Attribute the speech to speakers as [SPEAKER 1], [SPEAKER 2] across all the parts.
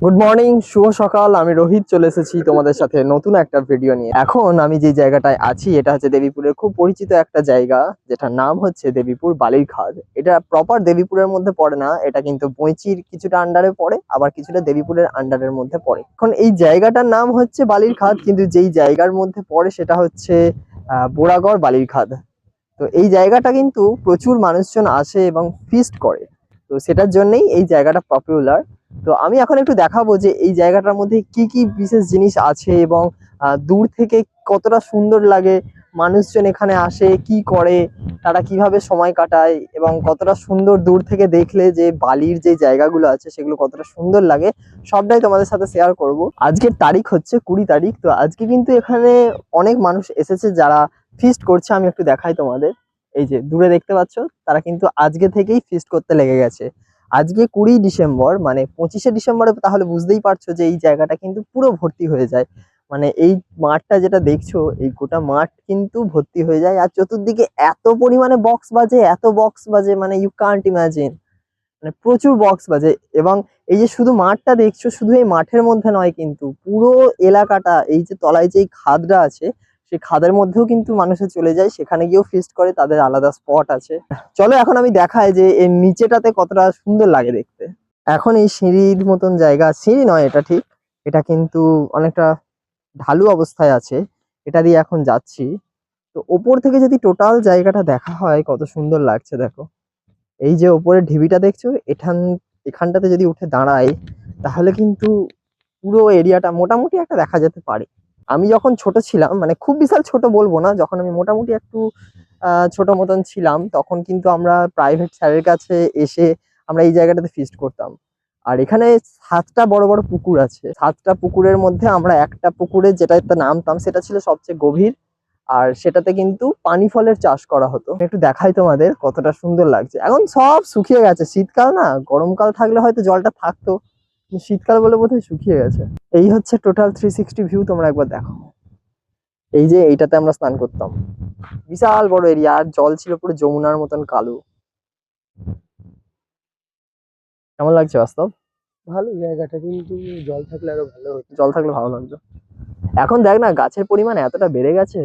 [SPEAKER 1] Good morning শুভ সকাল আমি রোহিত চলে এসেছি তোমাদের সাথে নতুন একটা ভিডিও নিয়ে। এখন আমি যে জায়গাটায় আছি এটা হচ্ছে দেবীপুরের খুব পরিচিত একটা জায়গা যেটার নাম হচ্ছে দেবীপুর বালির খাদ এটা প্রপার দেবীপুরের মধ্যে পড়ে না এটা কিন্তু বইচির কিছুটা আন্ডারে পড়ে আবার কিছুটা দেবীপুরের আন্ডারের মধ্যে পড়ে। এখন এই জায়গাটার নাম হচ্ছে বালির খাদ কিন্তু যেই জায়গার মধ্যে পড়ে সেটা হচ্ছে আহ, বোরাগড় বালির খাদ তো এই জায়গাটা কিন্তু প্রচুর মানুষজন আসে এবং ফিস্ট করে। তো সেটার জন্যই এই জায়গাটা পপুলার তো আমি এখন একটু দেখাবো যে এই জায়গাটার মধ্যে কি কি বিশেষ জিনিস আছে এবং দূর থেকে কতটা সুন্দর লাগে, মানুষজন এখানে আসে, কি করে, তারা কীভাবে সময় কাটায় এবং কতটা সুন্দর দূর থেকে দেখলে যে বালির যে জায়গাগুলো আছে সেগুলো কতটা সুন্দর লাগে, সবটাই তোমাদের সাথে শেয়ার করব। আজকের তারিখ হচ্ছে কুড়ি তারিখ, তো আজকে কিন্তু এখানে অনেক মানুষ এসেছে যারা ফিস্ট করছে, আমি একটু দেখাই তোমাদের। এই যে, দূরে দেখতে পাচ্ছ, তারা কিন্তু আজকে থেকেই ফিস্ট করতে লেগে গেছে। আজকে কুড়ি ডিসেম্বর মানে পঁচিশে ডিসেম্বরে তাহলে বুঝতেই পারছ যে এই জায়গাটা কিন্তু পুরো ভর্তি হয়ে যায়। মানে এই মাঠটা যেটা দেখছ, এই গোটা মাঠ কিন্তু ভর্তি হয়ে যায়। আর চতুর্দিকে এত পরিমাণে বক্স বাজে, এত বক্স বাজে মানে ইউ কান্ট ইমাজিন মানে প্রচুর বক্স বাজে। এবং এই যে শুধু মাঠটা দেখছ, শুধু এই মাঠের মধ্যে নয় কিন্তু পুরো এলাকাটা, এই যে তলায় যে খাদটা আছে সেই খাদের মধ্যেও কিন্তু মানুষে চলে যায়, সেখানে গিয়েও ফিস্ট করে, তাদের আলাদা স্পট আছে। চলো এখন আমি দেখাই যে এর নিচেটাতে কতটা সুন্দর লাগে দেখতে। এখন এই সিঁড়ির মতন জায়গা, সিঁড়ি নয় এটা ঠিক, এটা কিন্তু অনেকটা ঢালু অবস্থায় আছে, এটা দিয়ে এখন যাচ্ছি। তো ওপর থেকে যদি টোটাল জায়গাটা দেখা হয়, কত সুন্দর লাগছে দেখো। এই যে ওপরের ঢিবিটা দেখছ এখান এখানটাতে যদি উঠে দাঁড়াই, তাহলে কিন্তু পুরো এরিয়াটা মোটামুটি একটা দেখা যেতে পারে। আমি যখন ছোট ছিলাম মানে খুব বিশাল ছোট বলব না, যখন আমি মোটামুটি একটু ছোট মতন ছিলাম, তখন কিন্তু আমরা প্রাইভেট স্যারের কাছে এসে আমরা এই জায়গাটাতে ফিস্ট করতাম। আর এখানে সাতটা বড় বড় পুকুর আছে। সাতটা পুকুরের মধ্যে আমরা একটা পুকুরে যেটাতে নামতাম, সেটা ছিল সবচেয়ে গভীর। আর সেটাতে কিন্তু পানি ফলের চাষ করা হতো। একটু দেখাই তোমাদের কতটা সুন্দর লাগছে। এখন সব শুকিয়ে গেছে। শীতকাল না, গরমকাল থাকলে হয়তো জলটা থাকতো। শীতকাল বলে বোধহয় শুকিয়ে গেছে। এই হচ্ছে টোটাল থ্রি সিক্সটি ভিউ তোমরা একবার দেখো। এই যে এইটাতে আমরা স্নান করতাম। বিশাল বড় এরিয়া আর জল ছিল পুরো যমুনার মতন কালো। কেমন লাগছে বাস্তব?
[SPEAKER 2] ভালো জায়গাটা কিন্তু জল থাকলে আরও ভালো হতো।
[SPEAKER 1] জল থাকলে ভালো লাগতো। এখন দেখ না গাছের পরিমাণ এতটা বেড়ে গেছে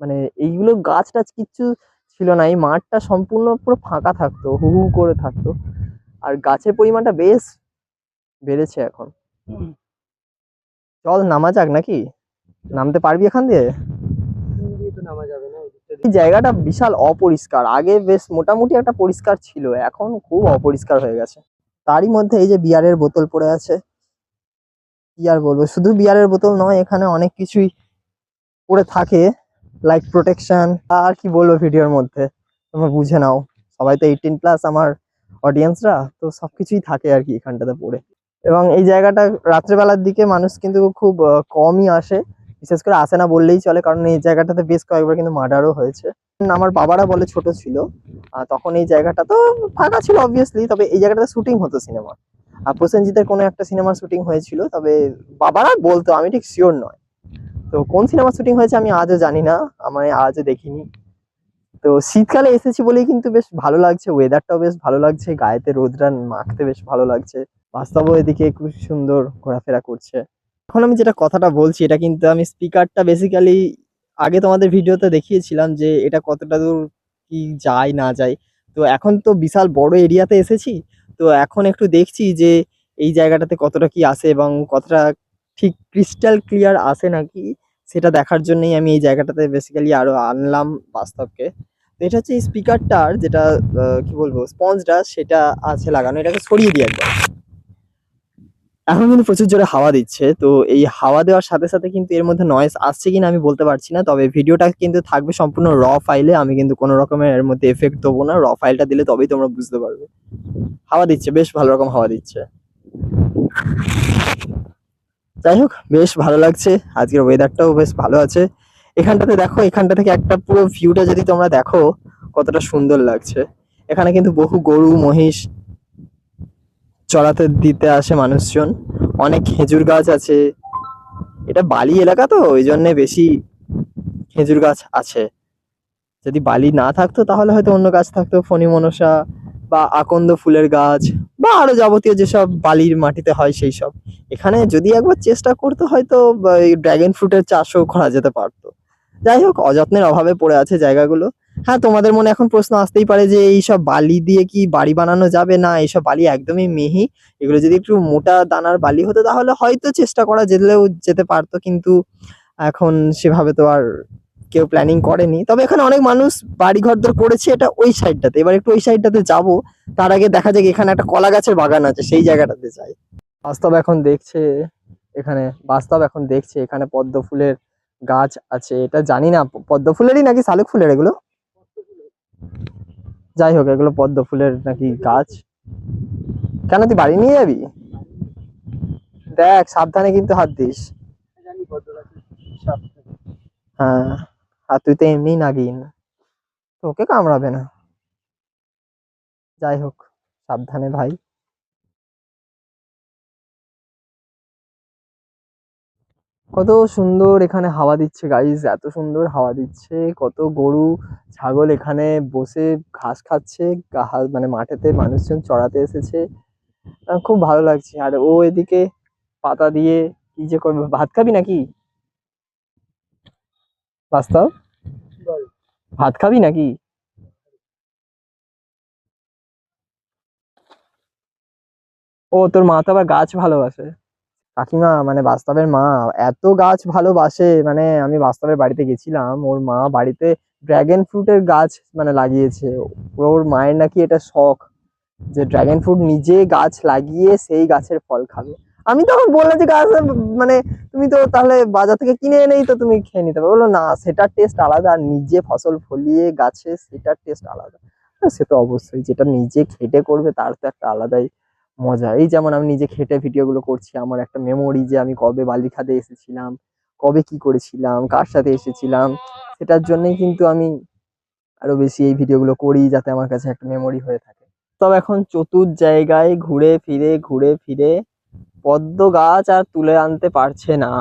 [SPEAKER 1] মানে এইগুলো গাছ টাছ কিচ্ছু ছিল না। এই মাঠটা সম্পূর্ণ পুরো ফাঁকা থাকতো হু হু করে থাকতো। আর গাছের পরিমাণটা বেশ বেড়েছে এখন। চল নামা যাক নাকি? নামতে পারবি এখান দিয়ে? এই জায়গাটা বিশাল অপরিষ্কার। আগে বেশ মোটামুটি একটা পরিষ্কার ছিল এখন খুব অপরিষ্কার হয়ে গেছে। তারই মধ্যে এই যে বিয়ারের বোতল পড়ে আছে। কি আর বলব শুধু বিয়ারের বোতল নয় এখানে অনেক কিছুই পড়ে থাকে লাইক প্রোটেকশন আর কি বলব ভিডিওর মধ্যে? তোমরা বুঝে নাও। সবাই তো এইটিন প্লাস আমার অডিয়েন্সরা তো সবকিছুই থাকে আর কি এখানটাতে পড়ে। এবং এই জায়গাটা রাত্রেবেলার দিকে মানুষ কিন্তু খুব কমই আসে। বিশেষ করে আসে না বললেই চলে, কারণ এই জায়গাটাতে বেশ কয়েকবার কিন্তু মার্ডারও হয়েছে। আমার বাবারা বলে ছোট ছিল তখন এই জায়গাটা তো ফাঁকা ছিল অবভিয়াসলি তবে এই জায়গাটাতে শুটিং হতো সিনেমা আর প্রসেনজিতের কোনো একটা সিনেমার শুটিং হয়েছিল, তবে বাবারা বলতো, আমি ঠিক শিওর নয়। তো কোন সিনেমার শুটিং হয়েছে আমি আজও জানি না, আমি আজও দেখিনি। তো শীতকালে এসেছি বলেই কিন্তু বেশ ভালো লাগছে ওয়েদারটাও বেশ ভালো লাগছে, গায়েতে রোদটা মাখতে বেশ ভালো লাগছে, বাস্তবও এদিকে খুব সুন্দর ঘোরাফেরা করছে। এখন আমি যেটা কথাটা বলছি, এটা কিন্তু আমি স্পিকারটা বেসিক্যালি আগে তোমাদের ভিডিওতে দেখিয়েছিলাম যে এটা কতটা দূর কি যায়, না যায়। তো এখন তো বিশাল বড় এরিয়াতে এসেছি, তো এখন একটু দেখছি যে এই জায়গাটাতে কতটা কি আসে এবং কতটা ঠিক ক্রিস্টাল ক্লিয়ার আসে নাকি, সেটা দেখার জন্যই আমি এই জায়গাটাতে বেসিক্যালি আরও আনলাম বাস্তবকে। এটা হচ্ছে স্পিকারটার যেটা কি বলব স্পঞ্জটা সেটা আছে লাগানো, এটাকে ছড়িয়ে দিই একবার। এখন কিন্তু প্রচুর জোরে হাওয়া দিচ্ছে, তো এই হাওয়া দেওয়ার সাথে সাথে কিন্তু এর মধ্যে নয়েজ আসছে কিনা আমি বলতে পারছি না, তবে ভিডিওটা কিন্তু থাকবে সম্পূর্ণ র ফাইলে আমি কিন্তু কোনো রকমের এর মধ্যে এফেক্ট দেবো না র ফাইলটা দিলে তবেই তোমরা বুঝতে পারবে। হাওয়া দিচ্ছে, বেশ ভালো রকম হাওয়া দিচ্ছে। যাই হোক, বেশ ভালো লাগছে, আজকের ওয়েদারটাও বেশ ভালো আছে। এখানটাতে দেখো, এখানটা থেকে একটা পুরো ভিউটা যদি তোমরা দেখো, কতটা সুন্দর লাগছে। এখানে কিন্তু বহু গরু, মহিষ চড়াতে দিতে আসে মানুষজন। অনেক খেজুর গাছ আছে। এটা বালি এলাকা তো, ওই জন্যে বেশি খেজুর গাছ আছে। যদি বালি না থাকতো, তাহলে হয়তো অন্য গাছ থাকতো ফণি মনসা বা আকন্দ ফুলের গাছ বা আরও যাবতীয় যেসব বালির মাটিতে হয় সেই সব। এখানে যদি একবার চেষ্টা করতো, হয়তো ড্রাগন ফ্রুটের চাষও করা যেতে পারতো। যাই হোক, অযত্নের অভাবে পড়ে আছে জায়গাগুলো। হ্যাঁ তোমাদের মনে এখন প্রশ্ন আসতেই পারে যে এই সব বালি দিয়ে কি বাড়ি বানানো যাবে? না এইসব বালি একদমই মিহি। এগুলো যদি একটু মোটা দানার বালি হতো, তাহলে হয়তো চেষ্টা করা যেলেও যেতে পারতো, কিন্তু এখন সেভাবে তো আর কেউ প্ল্যানিং করেনি। তবে এখানে অনেক মানুষ বাড়ি ঘরদর করেছে এটা ওই সাইডটাতে এবার একটু ওই সাইডটাতে যাব। তার আগে দেখা যাক এখানে একটা কলা গাছের বাগান আছে, সেই জায়গাটাতে যাই। বাস্তব এখন দেখছে, এখানে বাস্তব এখন দেখছে, এখানে পদ্ম ফুলের গাছ আছে, এটা জানি না পদ্ম ফুলেরই নাকি শালুক ফুলের এগুলো? যাই হোক, এগুলো পদ্ম ফুলের নাকি গাছ। কেন, তুই বাড়ি নিয়ে যাবি? দেখ, সাবধানে কিন্তু হাত দিস। হ্যাঁ আর তুই তো এমনি নাগিন। তোকে কামড়াবে না। যাই হোক, সাবধানে ভাই। কত সুন্দর এখানে হাওয়া দিচ্ছে গাইজ এত সুন্দর হাওয়া দিচ্ছে কত গরু ছাগল এখানে বসে ঘাস খাচ্ছে গা- মানে মাঠেতে মানুষজন চড়াতে এসেছে। খুব ভালো লাগছে। আর ও এদিকে পাতা দিয়ে কি যে করবে ভাত খাবি নাকি? বাস্তব? ভাত খাবি নাকি? ও তোর মা তো আবার গাছ ভালোবাসে। কাকিমা মানে বাস্তবের মা, এত গাছ ভালোবাসে মানে আমি বাস্তবের বাড়িতে গেছিলাম, ওর মা বাড়িতে ড্রাগন ফ্রুটের গাছ মানে লাগিয়েছে, ওর মায়ের নাকি এটা শখ, যে ড্রাগন ফ্রুট নিজে গাছ লাগিয়ে সেই গাছের ফল খাবে। আমি তখন বললাম যে, গাছ মানে তুমি তো তাহলে বাজার থেকে কিনে এনেই তো তুমি খেয়ে নিতে পারো। বলল, না, সেটার টেস্ট আলাদা আর নিজে ফসল ফলিয়ে গাছে সেটার টেস্ট আলাদা। সে তো অবশ্যই, যেটা নিজে খেটে করবে তার তো একটা আলাদাই মজা। এই যেমন আমি নিজে খেটে ভিডিওগুলো করছি, আমার একটা মেমোরি যে আমি কবে বালিখাতে এসেছিলাম, কবে কি করেছিলাম, কার সাথে এসেছিলাম, সেটার জন্যই কিন্তু আমি আরও বেশি এই ভিডিওগুলো করি যাতে আমার কাছে একটা মেমোরি হয়ে থাকে। তবে এখন চতুর জায়গায় ঘুরে ফিরে ঘুরে ফিরে পদ্ম গাছ আর তুলে আনতে পারছে না।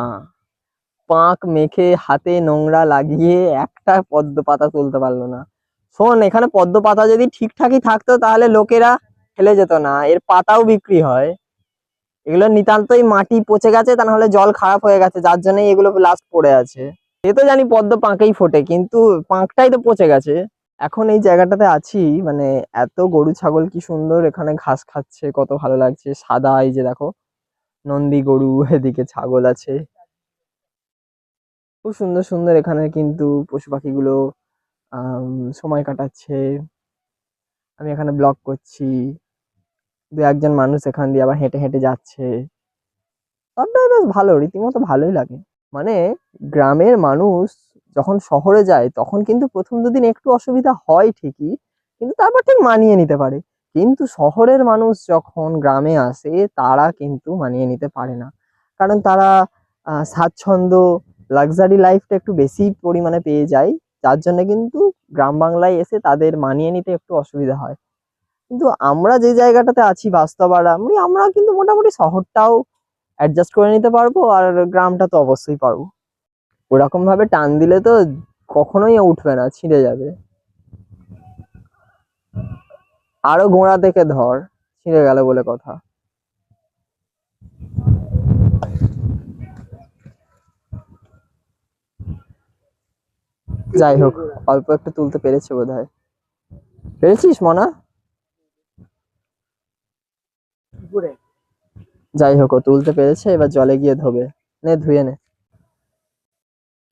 [SPEAKER 1] পাঁক মেখে হাতে নোংরা লাগিয়ে একটা পদ্ম পাতা তুলতে পারল না। শোন, এখানে পদ্ম পাতা যদি ঠিকঠাকই থাকতো, তাহলে লোকেরা ফেলে যেত না, এর পাতাও বিক্রি হয়। এগুলো নিতান্তই মাটি পচে গেছে, তা নাহলে জল খারাপ হয়ে গেছে, যার জন্যই এগুলো লাস্ট পড়ে আছে। সে তো জানি পদ্ম পাঁকেই ফোটে, কিন্তু পাঁকটাই তো পচে গেছে। এখন এই জায়গাটাতে আছি মানে এত গরু ছাগল কি সুন্দর এখানে ঘাস খাচ্ছে, কত ভালো লাগছে। সাদা এই যে দেখো, নন্দী গরু, এদিকে ছাগল আছে। খুব সুন্দর সুন্দর এখানে কিন্তু পশু পাখিগুলো সময় কাটাচ্ছে। আমি এখানে ব্লগ করছি। দু একজন মানুষ এখান দিয়ে আবার হেঁটে হেঁটে যাচ্ছে। সবটাই বেশ ভালো, রীতিমতো ভালোই লাগে। মানে গ্রামের মানুষ যখন শহরে যায়, তখন কিন্তু প্রথম দুদিন একটু অসুবিধা হয় ঠিকই, কিন্তু তারপর ঠিক মানিয়ে নিতে পারে। কিন্তু শহরের মানুষ যখন গ্রামে আসে, তারা কিন্তু মানিয়ে নিতে পারে না। কারণ তারা স্বাচ্ছন্দ্য লাক্সারি লাইফটা একটু বেশি পরিমাণে পেয়ে যায়। যার জন্য কিন্তু গ্রাম বাংলায় এসে তাদের মানিয়ে নিতে একটু অসুবিধা হয়। কিন্তু আমরা যে জায়গাটাতে আছি বাস্তব আর আমি আমরা কিন্তু মোটামুটি শহরটাও অ্যাডজাস্ট করে নিতে পারব আর গ্রামটা তো অবশ্যই পারব। ওরকম ভাবে টান দিলে তো কখনোই উঠবে না, ছিঁড়ে যাবে। আরও গোড়া থেকে ধর, ছিঁড়ে গেল বলে কথা। যাই হোক, অল্প একটু তুলতে পেরেছে বোধ হয় পেরেছিস, মনা? যাই হোক, ও তুলতে পেরেছে, এবার জলে গিয়ে ধোবে। নে, ধুয়ে নে।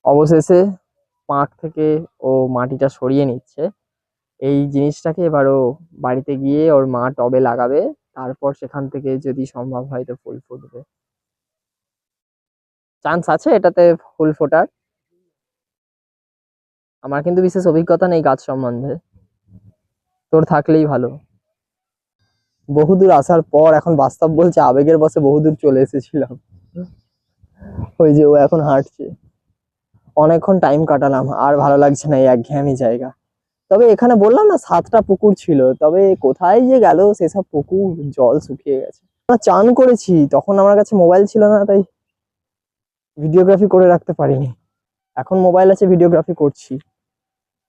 [SPEAKER 1] অবশেষে পাঁক থেকে ও মাটিটা সরিয়ে নিচ্ছে। এই জিনিসটাকে এবার ও বাড়িতে গিয়ে ওর মা টবে লাগাবে। তারপর সেখান থেকে যদি সম্ভব হয় তো ফুল ফুটবে। চান্স আছে এটাতে ফুল ফোটার? আমার কিন্তু বিশেষ অভিজ্ঞতা নেই গাছ সম্বন্ধে। তোর থাকলেই ভালো। বহুদূর আসার পর এখন বাস্তব বলছে আবেগের বসে বহুদূর চলে এসেছিলাম। ওই যে ও এখন হাঁটছে। অনেকক্ষণ টাইম কাটালাম, আর ভালো লাগছে না এই একঘেয়েমি জায়গা। তবে এখানে বললাম না, সাতটা পুকুর ছিল। তবে কোথায় যে গেল সেসব পুকুর, জল শুকিয়ে গেছে। আমরা চান করেছি, তখন আমার কাছে মোবাইল ছিল না, তাই ভিডিওগ্রাফি করে রাখতে পারিনি। এখন মোবাইল আছে ভিডিওগ্রাফি করছি।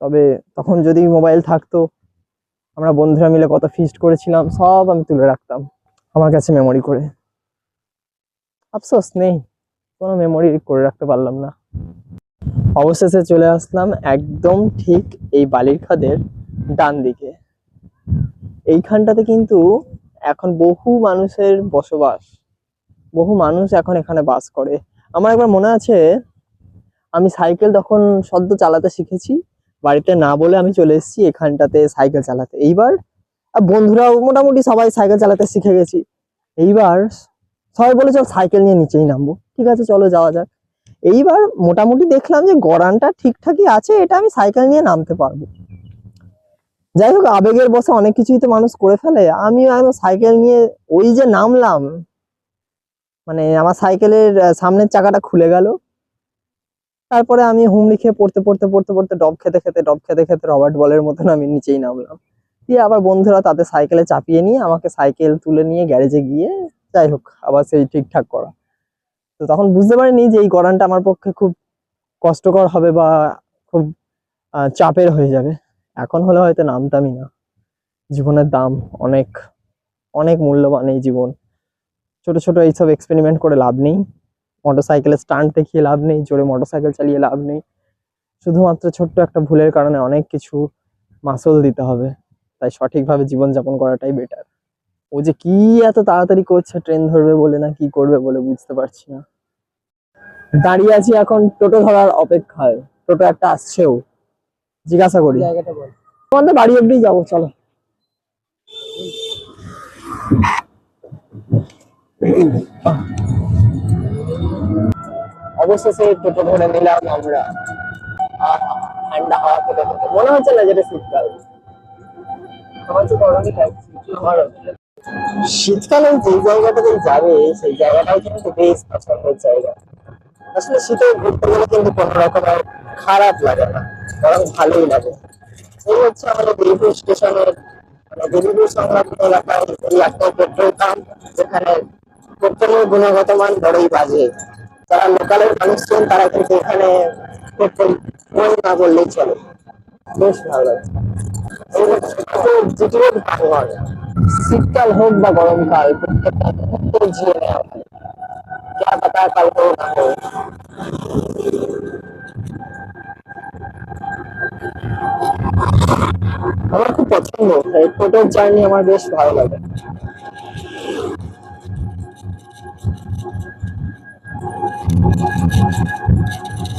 [SPEAKER 1] তবে তখন যদি মোবাইল থাকতো আমরা বন্ধুরা মিলে কত ফিস্ট করেছিলাম, সব আমি তুলে রাখতাম আমার কাছে মেমোরি করে। আফসোস নেই, কোনো মেমোরি করে রাখতে পারলাম না। অবশেষে চলে আসলাম একদম ঠিক এই বালির খাদের ডান দিকে। এইখানটাতে কিন্তু এখন বহু মানুষের বসবাস, বহু মানুষ এখন এখানে বাস করে। আমার একবার মনে আছে, আমি সাইকেল তখন সদ্য চালাতে শিখেছি বাড়িতে না বলে আমি চলে এসেছি এখানটাতে সাইকেল চালাতে। এইবার বন্ধুরাও মোটামুটি সবাই সাইকেল চালাতে শিখে গেছি। এইবার সবাই বলে, চল সাইকেল নিয়ে নিচেই নামবো। ঠিক আছে, চলো যাওয়া যাক। এইবার মোটামুটি দেখলাম যে গড়ানটা ঠিকঠাকই আছে, এটা আমি সাইকেল নিয়ে নামতে পারব। যাই হোক, আবেগের বসে অনেক কিছুই তো মানুষ করে ফেলে। আমি একদম সাইকেল নিয়ে ওই যে নামলাম মানে আমার সাইকেলের সামনের চাকাটা খুলে গেল। তারপরে আমি হুমড়ি খেয়ে পড়তে পড়তে পড়তে পড়তে ডব খেতে খেতে, ডব খেতে খেতে রবার্ট বলের মতন আমি নিচেই নামলাম। দিয়ে আবার বন্ধুরা তাদের সাইকেলে চাপিয়ে নিয়ে আমাকে সাইকেল তুলে নিয়ে গ্যারেজে গিয়ে যাই হোক, আবার সেই ঠিকঠাক করা। তো তখন বুঝতে পারিনি যে এই গড়ানটা আমার পক্ষে খুব কষ্টকর হবে বা খুব চাপের হয়ে যাবে। এখন হলে হয়তো নামতামই না। জীবনের দাম অনেক অনেক মূল্যবান এই জীবন। ছোট ছোট এইসব এক্সপেরিমেন্ট করে লাভ নেই। মোটর সাইকেলের স্টান্ট দেখিয়ে লাভ নেই জোরে মোটর সাইকেল চালিয়ে লাভ নেই। শুধুমাত্র ছোট্ট একটা ভুলের কারণে অনেক কিছু মাসল দিতে হবে। তাই সঠিকভাবে জীবনযাপন করাটাই বেটার ও যে কি এত তাড়াতাড়ি করছে ট্রেন ধরবে বলে না কি করবে বলে বুঝতে পারছি না। দাঁড়িয়ে আছি এখন টোটো ধরার অপেক্ষায়। টোটো একটা আসছেও। জিজ্ঞাসা করি।
[SPEAKER 2] জায়গাটা বল।
[SPEAKER 1] তোমাদের বাড়ি অব্দি যাব চলো। অবশেষে টোটো ধরে নিলাম আমরা। আহা, ঠান্ডা হাওয়া খেতে খেতে। মনে হচ্ছে না যেটা শীতকাল। শীতকালে যে জায়গাটাতে যাবে সেই জায়গাটাও কিন্তু বেশ পছন্দের জায়গা। আসলে শীতে ঘুরতে গেলে কিন্তু কোনো রকমের খারাপ লাগে না বরং ভালোই লাগে। এই হচ্ছে আমাদের দেবীপুর স্টেশনের মানে দেবীপুর সংলগ্ন এলাকায় এই একটা পেট্রোল পাম্প যেখানে পেট্রোলের গুণগত মান বড়ই বাজে। যারা লোকালের মানুষজন তারা কিন্তু এখানে পেট্রোল বই না বললেই চলে বেশ ভালো লাগে এই হচ্ছে জিটিএর ভাঙন শীতকাল হোক বা গরমকাল প্রত্যেকটা মুহূর্তে জিয়ে নেওয়া ভালো क्या पता कल हो ना हो আমার খুব পছন্দ এই টোটোর জার্নি আমার বেশ ভালো লাগে もう一度。